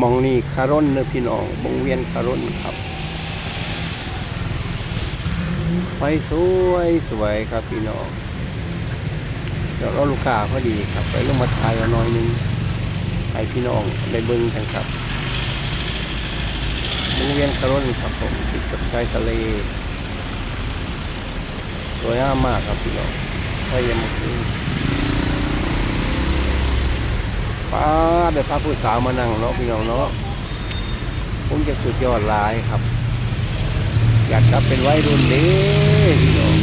มองนี่คารอนเนอพี่น้องวงเวียนคารอนครับไปสวยสวยครับพี่น้องเดี๋ยวเราลูกค้าพอดีครับไปลงมาถ่ายเอาหน่อยนึงให้พี่น้องได้เบิ่งกันครับวงเวียนคารอนครับผมติดกับชายทะเลสวยงามมากครับพี่น้องไปยังมาคืนป้า ได้พาผู้สาวมานั่งเนาะพี่น้องเนาะผมจะสุดยอดหลายครับ อยากกลับเป็นวัยรุ่นเด้พี่น้อง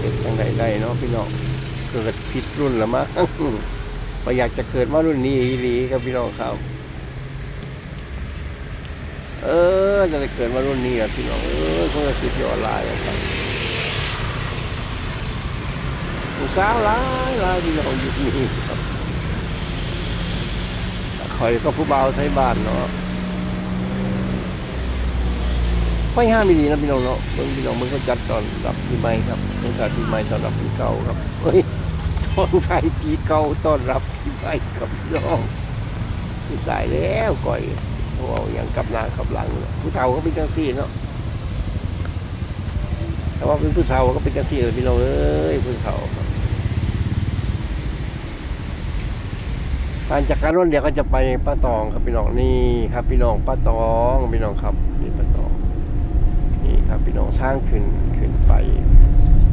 เด็กจังใดได้เนาะพี่น้องเกิดผิดรุ่นละมั้งก็อยากจะเกิดมารุ่นนี้อีหลีครับพี่น้องครับ เออจะได้เกิดมารุ่นนี้อะพี่น้องเออคงจะสุดยอดหลายครับผู้สาวหลายหลายพี่น้องอยู่นี่ครับ คอยก็ผู้เบาวไทยบ้านเนาะไม่ห้ามดีนะพี่น้องเนาะเมืองพี่น้องมืองเขาจัดตอนรับปีใหม่ครับเมืองจัดปีใหม่ตอนรับปีเก่าครับเฮ้ยตอนไทยปีเก่าตอนรับปีใหม่ครับพี่น้องที่ตายแล้วก่อยโอ้ยังกลับหน้ากลับหลังผู้เฒ่าก็เป็นจังซี่เนาะแต่ว่าเป็นผู้เฒ่าก็เป็นจังซี่เลยพี่น้องเอ้ยผู้เฒ่าครับ การจากการร่นเดี๋ยวก็จะไปป้าตองครับพี่น้องนี่ครับพี่น้องป้าตองพี่น้องครับนี่ป้าตองนี่ครับพี่น้องสร้างขึ้นขึ้นไป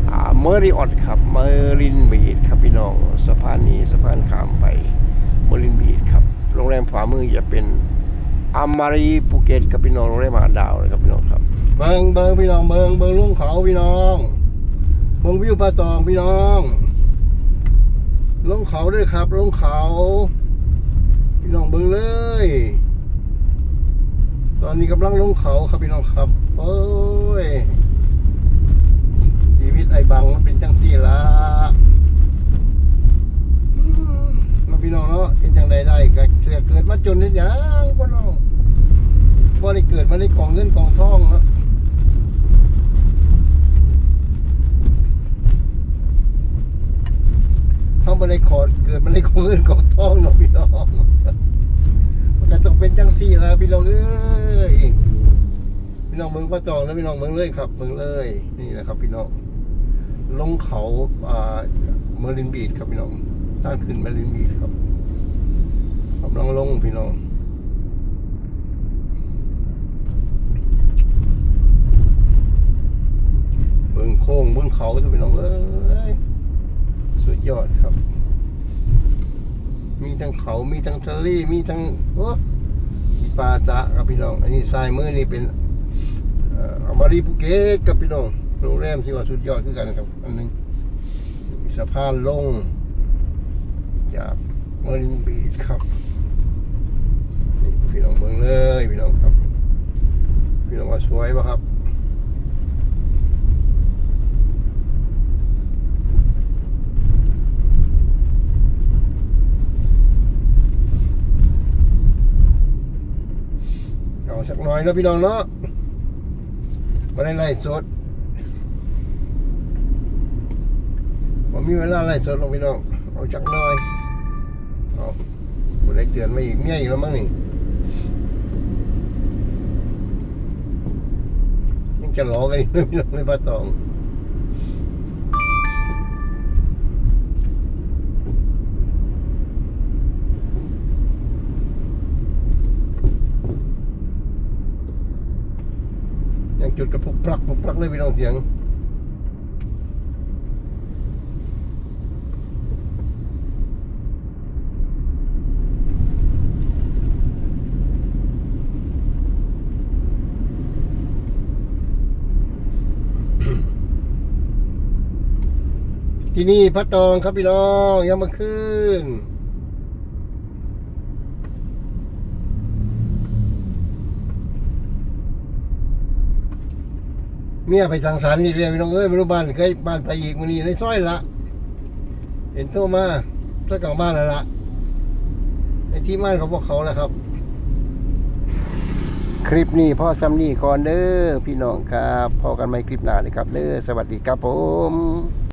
อ่าเมอริออดครับเมอรินบีดครับพี่น้องสะพานนี้สะพานข้ามไปเมอรินบีดครับโรงแรมขวามือจะเป็นอามารีภูเก็ตครับพี่น้องโรงแรมมาดาวเลยครับพี่น้องครับเบิงเบิงพี่น้องเบิงเบิงลุงเขาพี่น้องเบิงวิวปลาตองพี่น้องลงเขาด้วยครับลงเขา น้องเบิงเลย ตอนนี้กำลังลงเขาครับพี่น้องครับโอ้ยชีวิตไอ้บังมันเป็นจังที่ละมาพี่น้องเนาะเป็นจังใดได้ก็เสือเกิดมาจนนิดยังก็น้องพอได้เกิดมาในกองเงินกองทองเนาะเขา ได้ขอเกิดมาในกองเงินกองทองเนาะพี่น้องมันก็ต้องเป็นจังสี่แล้วพี่น้องเอ้ยพี่น้องเมืองพระจองแล้วพี่น้องเมืองเลยครับเมืองเลย นี่นะครับพี่น้องลงเขาอ่าเมอรินบีดครับพี่น้องสร้างขึ้นเมอรินบีดครับกำลังลงพี่น้องเบิ่งโค้งเบิ่งเขาจะเป็นน้องเอ้ย สุดยอดครับ มีทั้งเขามีทั้งทะเลมีทั้งโอ้มีปลาจะครับพี่น้อง อันนี้ทรายมือนี่เป็นอ่ออมารีภูเก็ตกับพี่น้องโรงแรมที่ว่าสุดยอดคือกันครับอันหนึงสะพานลง จากเมอรินบีชครับนี่พี่น้องเบิ่งเลยพี่น้องครับ พี่น้องว่าสวยปะครับ สักหน่อยเนาะพี่น้องเนาะมาได้ไล่สดผมมีเวลาไล่สดหรอกพี่น้อง เอาจักหน่อยเอาบุได้เตือนมาอีกเมียอีกแล้วมั้งนี่ยังจะล้อกันอีกนะพี่น้องในป้าตอง จุดกระพุกปลักพุกปลักเลยพี่น้องเสียงที่นี่พระตองครับพี่น้องยังมาขึ้น เมียไปสั่งสรรค์อีกเรียนพี่น้องเอ้ยไม่รู้บ้านเคยบ้านไปอีกมันนี่ในซอยละเห็นโทรมาถ้ากลางบ้านแล้วละไอ้ที่บ้านเขาบอกเขาแหละครับ คลิปนี้พ่อซัมนี่ก่อนเด้อพี่น้องครับพอกันไหมคลิปหน้าเลยครับเด้อสวัสดีครับผม